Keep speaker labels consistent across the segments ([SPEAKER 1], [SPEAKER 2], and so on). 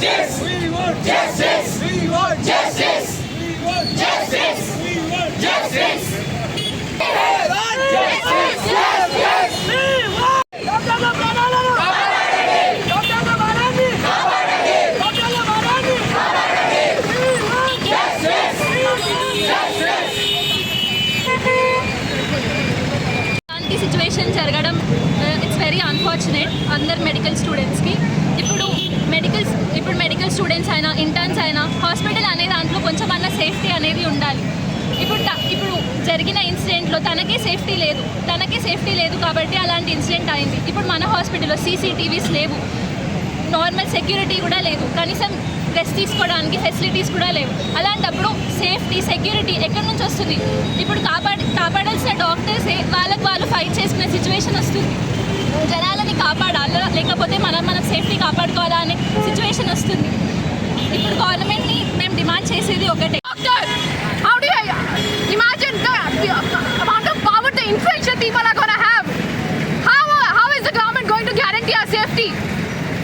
[SPEAKER 1] justice. We want justice. We want justice. We want justice. We want justice. We want justice. Yes, yes. We want. Situation జరగడం it's very unfortunate అందరు medical students safety లేదు. తనకే safety లేదు కాబట్టి అలాంటి incident అయింది. ఇప్పుడు మన హాస్పిటల్లో సీసీటీవీస్ లేవు. నార్మల్ సెక్యూరిటీ కూడా లేదు. కనీసం రెస్ట్ తీసుకోవడానికి ఫెసిలిటీస్ కూడా లేవు. అలాంటప్పుడు సేఫ్టీ సెక్యూరిటీ ఎక్కడి నుంచి వస్తుంది? ఇప్పుడు కాపాడి కాపాడాల్సిన డాక్టర్సే వాళ్ళకి వాళ్ళు ఫైట్ చేసుకునే సిచ్యువేషన్ వస్తుంది. జనాలని కాపాడాలా? లేకపోతే మనం మనం సేఫ్టీ కాపాడుకోవాలా అనే సిచ్యువేషన్ వస్తుంది. ఇప్పుడు గవర్నమెంట్ని మేము డిమాండ్ చేసేది ఒకటే.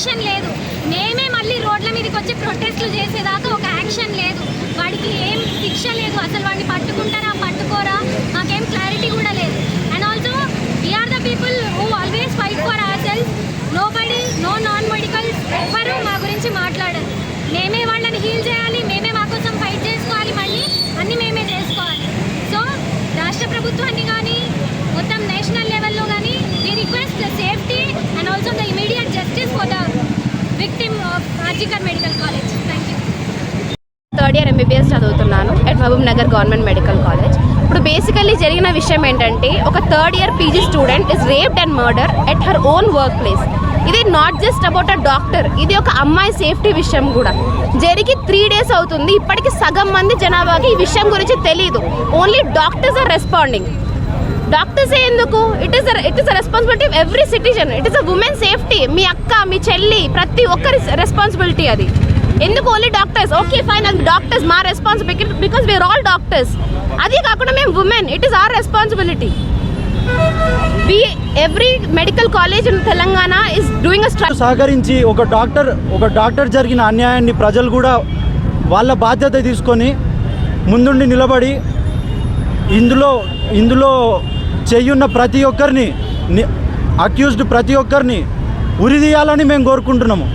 [SPEAKER 2] Action లేదు. మేమే మళ్ళీ రోడ్ల మీదకి వచ్చి ప్రొటెస్ట్లు చేసేదాకా ఒక యాక్షన్ లేదు. వాడికి ఏం శిక్ష లేదు. అసలు వాడిని పట్టుకుంటారా పట్టుకోరా? మాకేం క్లారిటీ కూడా లేదు. And also we are the people who always fight for our self nobody no non medical ఎవ్వరూ మా గురించి మాట్లాడరు. మేమే వాళ్ళని హీల్ చేయాలి మేమే మా కోసం ఫైట్ చేసుకోవాలి మళ్ళీ అన్నీ మేమే చేసుకోవాలి సో రాష్ట్ర ప్రభుత్వాన్ని కానీ మొత్తం నేషనల్ లెవెల్లో కానీ we request the safety and also the immediate justice for the victim of RG Kar medical college thank you
[SPEAKER 3] third year MBBS చదువుతున్నాను at Mahbubnagar government medical college. ఇప్పుడు బేసికల్లీ జరిగిన విషయం ఏంటంటే ఒక third year PG student is raped and murder at her own workplace ఇది not just about a doctor ఇది ఒక అమ్మాయి సేఫ్టీ విషయం కూడా. జరిగి త్రీ డేస్ అవుతుంది ఇప్పటికి సగం మంది జనాభాకి ఈ విషయం గురించి తెలియదు only doctors are responding doctors ఎందుకు? It is it is responsibility every citizen it is a women safety మీ అక్క మీ చెల్లి ప్రతి ఒక్కరి రెస్పాన్సిబిలిటీ అది. ఎందుకు ఓన్లీ డాక్టర్స్ ఓకే ఫైన్ అది డాక్టర్స్ మా responsibility because we are all doctors అది కాకుండా మేము women it is our responsibility we every medical college in Telangana is doing
[SPEAKER 4] సహకరించి ఒక డాక్టర్ ఒక డాక్టర్ జరిగిన అన్యాయాన్ని ప్రజలు కూడా వాళ్ళ బాధ్యత తీసుకొని ముందుండి నిలబడి ఇందులో ఇందులో చేయున్న ప్రతి ఒక్కరిని అక్యూజ్డ్ ప్రతి ఒక్కరిని ఉరిదీయాలని మేము కోరుకుంటున్నాము.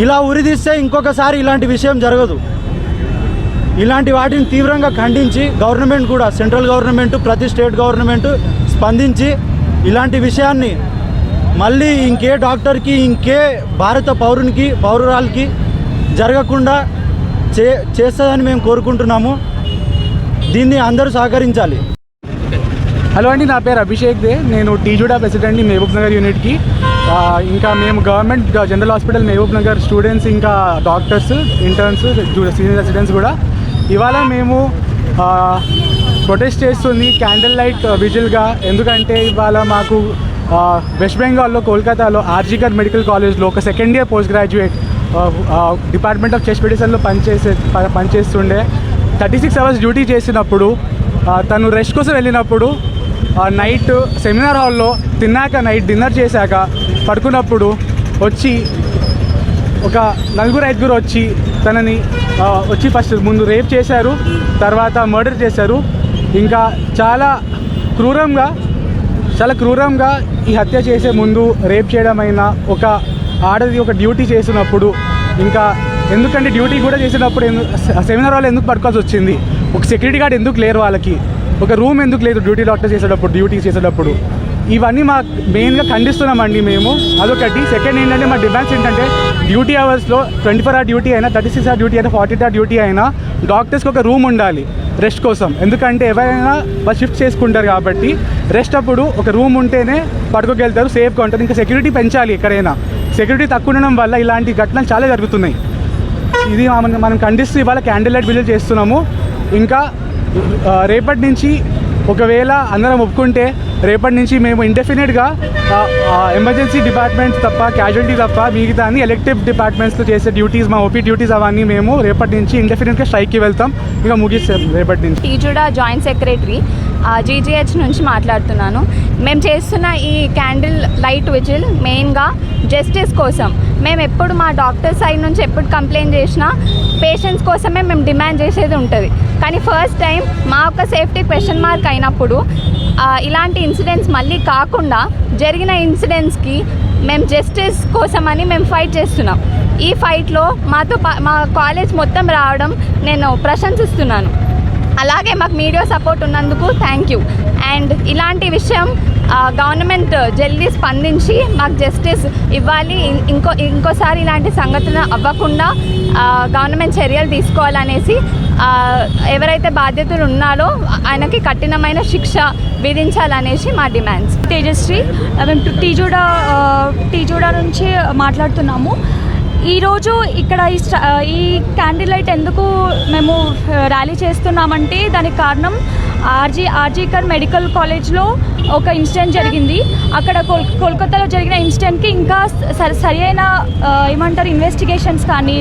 [SPEAKER 4] ఇలా ఉరిదీస్తే ఇంకొకసారి ఇలాంటి విషయం జరగదు. ఇలాంటి వాటిని తీవ్రంగా ఖండించి గవర్నమెంట్ కూడా సెంట్రల్ గవర్నమెంట్ ప్రతి స్టేట్ గవర్నమెంట్ స్పందించి ఇలాంటి విషయాన్ని మళ్ళీ ఇంకే డాక్టర్కి ఇంకే భారత పౌరునికి పౌరురాలకి జరగకుండా చే చేస్తుందని మేము కోరుకుంటున్నాము. దీన్ని అందరూ సహకరించాలి.
[SPEAKER 5] హలో అండి నా పేరు అభిషేక్ దే. నేను టీజుడా ప్రెసిడెంట్ని మహబూబ్ నగర్ యూనిట్కి. ఇంకా మేము government general hospital Mahbubnagar students ఇంకా డాక్టర్స్ ఇంటర్న్స్ సీనియర్ రెసిడెంట్స్ కూడా ఇవాళ మేము ప్రొటెస్ట్ చేస్తుంది క్యాండిల్ లైట్ విజిల్గా ఎందుకంటే ఇవాళ మాకు వెస్ట్ బెంగాల్లో కోల్కతాలో ఆర్జికర్ మెడికల్ కాలేజ్లో ఒక second year post graduate department of chest మెడిసిన్లో పనిచేసే ప- పనిచేస్తుండే. థర్టీ సిక్స్ అవర్స్ డ్యూటీ చేసినప్పుడు తను రెస్ట్ కోసం వెళ్ళినప్పుడు నైట్ సెమినార్ హాల్లో తిన్నాక నైట్ డిన్నర్ చేశాక పడుకున్నప్పుడు వచ్చి ఒక నలుగురు ఐదుగురు వచ్చి తనని వచ్చి ఫస్ట్ ముందు రేప్ చేశారు తర్వాత మర్డర్ చేశారు. ఇంకా చాలా క్రూరంగా చాలా క్రూరంగా ఈ హత్య చేసే ముందు రేప్ చేయడం అయినా ఒక ఆడది ఒక డ్యూటీ చేసినప్పుడు ఇంకా ఎందుకంటే డ్యూటీ కూడా చేసినప్పుడు ఎందుకు సెమినార్ వాళ్ళు ఎందుకు పడుకోవాల్సి వచ్చింది? ఒక సెక్యూరిటీ గార్డ్ ఎందుకు లేరు వాళ్ళకి? ఒక రూమ్ ఎందుకు లేదు డ్యూటీ డాక్టర్ చేసేటప్పుడు డ్యూటీ చేసేటప్పుడు? ఇవన్నీ మా మెయిన్గా ఖండిస్తున్నామండి మేము. అదొకటి. సెకండ్ ఏంటంటే మా డిమాండ్స్ ఏంటంటే డ్యూటీ అవర్స్లో ట్వంటీ ఫోర్ అవర్ డ్యూటీ అయినా థర్టీ సిక్స్ అవర్ డ్యూటీ అయినా ఫార్టీ అవర్ డ్యూటీ అయినా డాక్టర్స్కి ఒక రూమ్ ఉండాలి రెస్ట్ కోసం. ఎందుకంటే ఎవరైనా వాళ్ళు షిఫ్ట్ చేసుకుంటారు కాబట్టి రెస్ట్ అప్పుడు ఒక రూమ్ ఉంటేనే పడుకోగలుగుతారు సేఫ్గా ఉంటుంది. ఇంకా సెక్యూరిటీ పెంచాలి ఎక్కడైనా. సెక్యూరిటీ తక్కువ ఉండడం వల్ల ఇలాంటి ఘటనలు చాలా జరుగుతున్నాయి. ఇది మనం మనం ఖండిస్తూ ఇవాళ క్యాండిల్ లైట్ విజిల్ చేస్తున్నాము. ఇంకా రేపటి నుంచి ఒకవేళ అందరం ఒప్పుకుంటే రేపటి నుంచి మేము ఇండెఫినెట్గా ఎమర్జెన్సీ డిపార్ట్మెంట్స్ తప్ప క్యాజువాలిటీ తప్ప మిగతా అన్ని ఎలెక్టివ్ డిపార్ట్మెంట్స్లో చేసే డ్యూటీస్ మా ఓపీ డ్యూటీస్ అవన్నీ మేము రేపటి నుంచి ఇండెఫినెట్గా స్ట్రైక్కి వెళ్తాం. ఇక ముగిస్తాం రేపటి నుంచి.
[SPEAKER 6] టీజుడా జాయింట్ సెక్రటరీ జీజీహెచ్ నుంచి మాట్లాడుతున్నాను. మేము చేస్తున్న ఈ క్యాండిల్ లైట్ విజిల్ మెయిన్గా జస్టిస్ కోసం. మేము ఎప్పుడు మా డాక్టర్ సైడ్ నుంచి ఎప్పుడు కంప్లైంట్ చేసినా పేషెంట్స్ కోసమే మేము డిమాండ్ చేసేది ఉంటుంది. కానీ ఫస్ట్ టైం మా యొక్క సేఫ్టీ క్వశ్చన్ మార్క్ అయినప్పుడు ఇలాంటి ఇన్సిడెంట్స్ మళ్ళీ కాకుండా జరిగిన ఇన్సిడెంట్స్కి మేము జస్టిస్ కోసమని మేము ఫైట్ చేస్తున్నాం. ఈ ఫైట్లో మాతో పా- మా కాలేజ్ మొత్తం రావడం నేను ప్రశంసిస్తున్నాను. అలాగే మాకు మీడియా సపోర్ట్ ఉన్నందుకు థ్యాంక్ యూ అండ్ ఇలాంటి విషయం గవర్నమెంట్ జల్దీ స్పందించి మాకు జస్టిస్ ఇవ్వాలి. ఇంకో ఇంకోసారి ఇలాంటి సంఘటన అవ్వకుండా గవర్నమెంట్ చర్యలు తీసుకోవాలనేసి ఎవరైతే బాధ్యతలు ఉన్నారో ఆయనకి కఠినమైన శిక్ష విధించాలనేసి మా డిమాండ్స్
[SPEAKER 7] తేజశ్రీ మేము టీజోడా టీజోడా నుంచి మాట్లాడుతున్నాము. ఈరోజు ఇక్కడ ఈ ఈ క్యాండిల్ లైట్ ఎందుకు మేము ర్యాలీ చేస్తున్నామంటే దానికి కారణం ఆర్జీ ఆర్జీకర్ మెడికల్ కాలేజ్లో ఒక ఇన్సిడెంట్ జరిగింది. అక్కడ కోల్ కోల్కతాలో జరిగిన ఇన్సిడెంట్కి ఇంకా సరి సరి అయిన ఏమంటారు ఇన్వెస్టిగేషన్స్ కానీ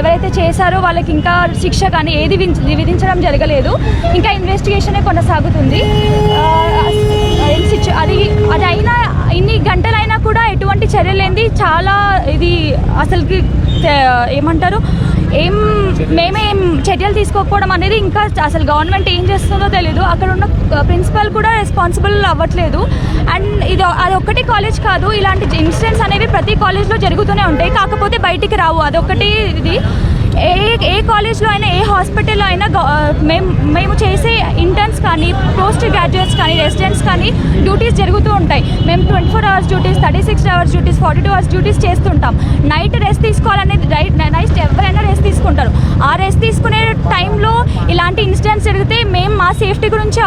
[SPEAKER 7] ఎవరైతే చేశారో వాళ్ళకి ఇంకా శిక్ష కానీ ఏది విధించడం జరగలేదు. ఇంకా ఇన్వెస్టిగేషనే కొనసాగుతుంది. అది అది అయినా ఇన్ని గంటలైనా కూడా ఎటువంటి చర్యలేంది. చాలా ఇది అసలుకి ఏమంటారు ఏం మేమే ఏం చర్యలు తీసుకోకపోవడం అనేది ఇంకా అసలు గవర్నమెంట్ ఏం చేస్తుందో తెలీదు. అక్కడ ఉన్న ప్రిన్సిపల్ కూడా రెస్పాన్సిబుల్ అవ్వట్లేదు. అండ్ ఇది అది ఒక్కటి కాలేజ్ కాదు. ఇలాంటి ఇన్సిడెంట్స్ అనేవి ప్రతి కాలేజ్లో జరుగుతూనే ఉంటాయి. కాకపోతే బయటికి రావు. అదొకటి ఇది. ఏ ఏ కాలేజ్లో అయినా ఏ హాస్పిటల్లో అయినా మేము మేము చేసే ఇంటర్న్స్ కానీ పోస్ట్ గ్రాడ్యుయేట్స్ కానీ రెసిడెంట్స్ కానీ డ్యూటీస్ జరుగుతూ ఉంటాయి. మేము twenty four hours duties thirty six hours duties forty two hours duties చేస్తుంటాం. నైట్ రెస్ట్ తీసుకోవాలనేది నైట్ ఎవరైనా రెస్ట్ తీసుకుంటారు. ఆ రెస్ట్ తీసుకునే టైంలో ఇలాంటి ఇన్సిడెంట్స్ జరిగితే మేము మా సేఫ్టీ గురించి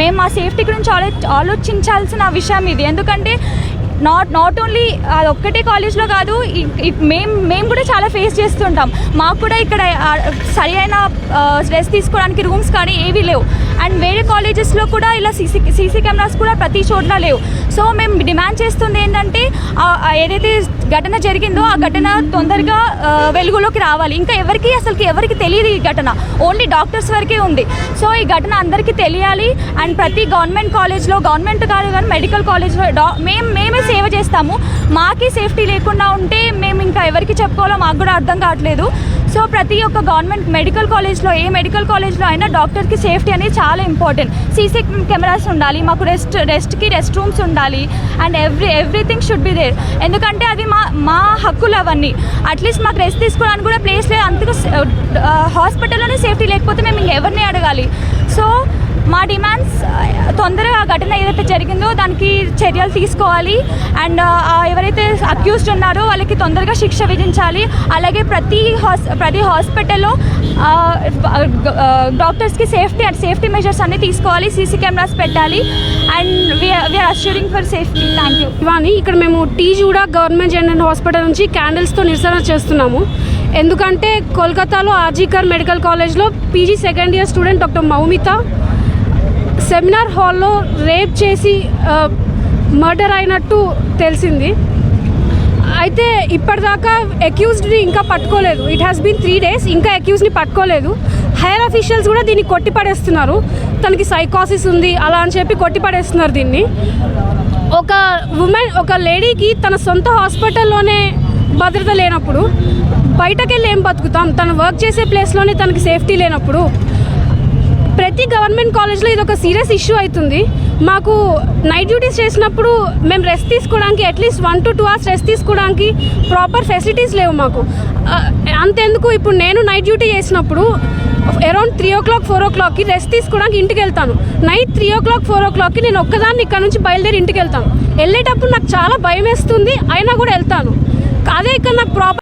[SPEAKER 7] మేము మా సేఫ్టీ గురించి ఆలో ఆలోచించాల్సిన విషయం ఇది. ఎందుకంటే నాట్ నాట్ ఓన్లీ అది ఒక్కటే కాలేజ్లో కాదు మేము మేము కూడా చాలా ఫేస్ చేస్తుంటాం. మాకు కూడా ఇక్కడ సరి అయిన రెస్ట్ తీసుకోవడానికి రూమ్స్ కానీ ఏవీ లేవు. అండ్ వేరే కాలేజెస్లో కూడా ఇలా సీసీ సీసీ కెమెరాస్ కూడా ప్రతి చోట్ల లేవు. సో మేము డిమాండ్ చేస్తుంది ఏంటంటే ఏదైతే ఘటన జరిగిందో ఆ ఘటన తొందరగా వెలుగులోకి రావాలి. ఇంకా ఎవరికి అసలుకి ఎవరికి తెలియదు ఈ ఘటన. ఓన్లీ డాక్టర్స్ వరకే ఉంది. సో ఈ ఘటన అందరికీ తెలియాలి. అండ్ ప్రతి గవర్నమెంట్ కాలేజ్లో గవర్నమెంట్ కాదు కానీ మెడికల్ కాలేజ్లో డా మేము మేమే సేవ చేస్తాము. మాకి సేఫ్టీ లేకుండా ఉంటే మేము ఇంకా ఎవరికి చెప్పుకోవాలో మాకు కూడా అర్థం కావట్లేదు. సో ప్రతి ఒక్క గవర్నమెంట్ మెడికల్ కాలేజ్లో ఏ మెడికల్ కాలేజ్లో అయినా డాక్టర్కి సేఫ్టీ అనేది చాలా ఇంపార్టెంట్. సీసీ కెమెరాస్ ఉండాలి మాకు రెస్ట్ రెస్ట్కి రెస్ట్ రూమ్స్ ఉండాలి and every everything should be there. ఎందుకంటే అది మా మా హక్కులు అవన్నీ అట్లీస్ట్ మాకు రెస్ట్ తీసుకోవడానికి కూడా ప్లేస్ లేదు. అందుకు హాస్పిటల్లోనే సేఫ్టీ లేకపోతే మేము ఇంకెవరిని అడగాలి. సో డిమాండ్స్ తొందరగా ఆ ఘటన ఏదైతే జరిగిందో దానికి చర్యలు తీసుకోవాలి. అండ్ ఎవరైతే అక్యూజ్డ్ ఉన్నారో వాళ్ళకి తొందరగా శిక్ష విధించాలి. అలాగే ప్రతి హాస్ ప్రతి హాస్పిటల్లో డాక్టర్స్కి సేఫ్టీ అండ్ సేఫ్టీ మెజర్స్ అన్నీ తీసుకోవాలి. సీసీ కెమెరాస్ పెట్టాలి. And we are assuring for safety. Thank you.
[SPEAKER 8] ఇవాని ఇక్కడ మేము టీజూడా గవర్నమెంట్ జనరల్ హాస్పిటల్ నుంచి క్యాండిల్స్తో నిరసన చేస్తున్నాము. ఎందుకంటే కోల్కతాలో ఆర్జీకర్ మెడికల్ కాలేజ్లో PG second year student doctor Moumita seminar హాల్లో రేప్ చేసి మర్డర్ అయినట్టు తెలిసింది. అయితే ఇప్పటిదాకా అక్యూజ్డ్ని ఇంకా పట్టుకోలేదు. It has been three days ఇంకా అక్యూజ్ని పట్టుకోలేదు. హైయర్ అఫీషియల్స్ కూడా దీన్ని కొట్టిపడేస్తున్నారు. తనకి సైకాసిస్ ఉంది అలా అని చెప్పి కొట్టిపడేస్తున్నారు దీన్ని. ఒక ఉమెన్ ఒక లేడీకి తన సొంత హాస్పిటల్లోనే భద్రత లేనప్పుడు బయటకెళ్ళి ఏం బతుకుతాం? తను వర్క్ చేసే ప్లేస్లోనే తనకి సేఫ్టీ లేనప్పుడు ప్రతి గవర్నమెంట్ కాలేజ్లో ఇది ఒక సీరియస్ ఇష్యూ అవుతుంది. మాకు నైట్ డ్యూటీస్ చేసినప్పుడు మేము రెస్ట్ తీసుకోవడానికి at least one to two hours rest తీసుకోవడానికి ప్రాపర్ ఫెసిలిటీస్ లేవు మాకు. అంతెందుకు ఇప్పుడు నేను నైట్ డ్యూటీ చేసినప్పుడు around three o'clock four ఓ క్లాక్కి రెస్ట్ తీసుకోవడానికి ఇంటికి వెళ్తాను. Night three o'clock four ఓ క్లాక్కి నేను ఒక్కదాన్ని ఇక్కడ నుంచి బయలుదేరి ఇంటికి వెళ్తాను. వెళ్ళేటప్పుడు నాకు చాలా భయం వేస్తుంది అయినా కూడా వెళ్తాను. అదే ఇక్కడ నాకు ప్రాపర్